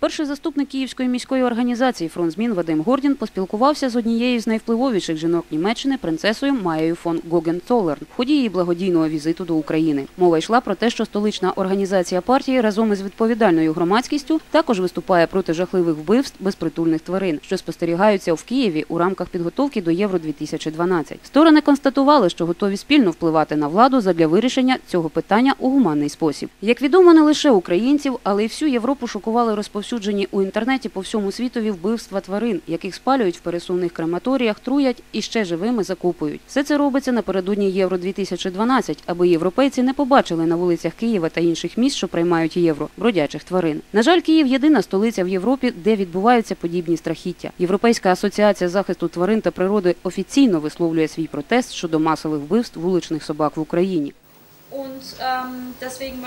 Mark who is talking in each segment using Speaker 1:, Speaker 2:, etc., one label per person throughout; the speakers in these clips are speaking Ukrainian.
Speaker 1: Перший заступник Київської міської організації «Фронт змін» Вадим Гордін поспілкувався з однією з найвпливовіших жінок Німеччини принцесою Майєю фон Гогенцоллерн в ході її благодійного візиту до України. Мова йшла про те, що столична організація партії разом із відповідальною громадськістю також виступає проти жахливих вбивств безпритульних тварин, що спостерігаються в Києві у рамках підготовки до Євро 2012 Сторони констатували, що готові спільно впливати на владу задля вирішення цього питання у гуманний спосіб. Як відомо, не лише українців, але й всю Європу шокували розповсюджені у інтернеті по всьому світові вбивства тварин, яких спалюють в пересувних крематоріях, труять і ще живими закупують. Все це робиться напередодні Євро 2012 аби європейці не побачили на вулицях Києва та інших міст, що приймають євро, бродячих тварин. На жаль, Київ єдина столиця в Європі, де відбуваються подібні страхіття. Європейська асоціація захисту тварин та природи офіційно висловлює свій протест щодо масових вбивств вуличних собак в Україні.
Speaker 2: Ähm,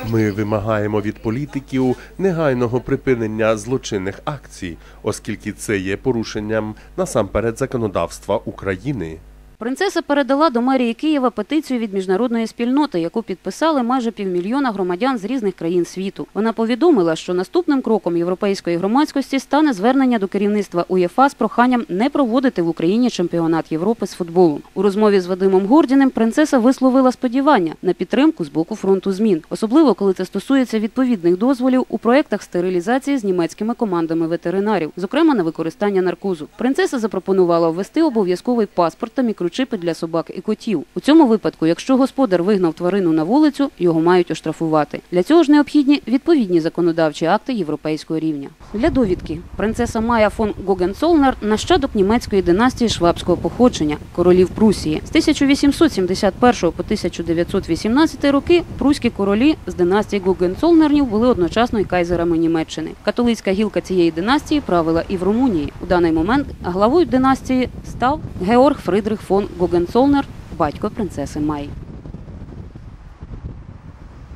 Speaker 3: Ми вимагаємо від політиків негайного припинення злочинних акцій, оскільки це є порушенням насамперед законодавства України.
Speaker 1: Принцеса передала до мерії Києва петицію від міжнародної спільноти, яку підписали майже півмільйона громадян з різних країн світу. Вона повідомила, що наступним кроком європейської громадськості стане звернення до керівництва УЄФА з проханням не проводити в Україні чемпіонат Європи з футболу. У розмові з Вадимом Гордіним принцеса висловила сподівання на підтримку з боку фронту змін, особливо коли це стосується відповідних дозволів у проєктах стерилізації з німецькими командами ветеринарів, зокрема на використання наркозу. Принцеса запропонувала ввести обов'язковий паспорт та мікрочипи для собак і котів. У цьому випадку, якщо господар вигнав тварину на вулицю, його мають оштрафувати. Для цього ж необхідні відповідні законодавчі акти європейського рівня. Для довідки принцеса Майя фон Гогенцоллнер – нащадок німецької династії швабського походження королів Прусії. З 1871 по 1918 роки пруські королі з династії Гогенцоллнернів були одночасно і кайзерами Німеччини. Католицька гілка цієї династії правила і в Румунії. У даний момент главою династії став Георг Фридрих фон Гогенцоллнер, батько принцеси Май.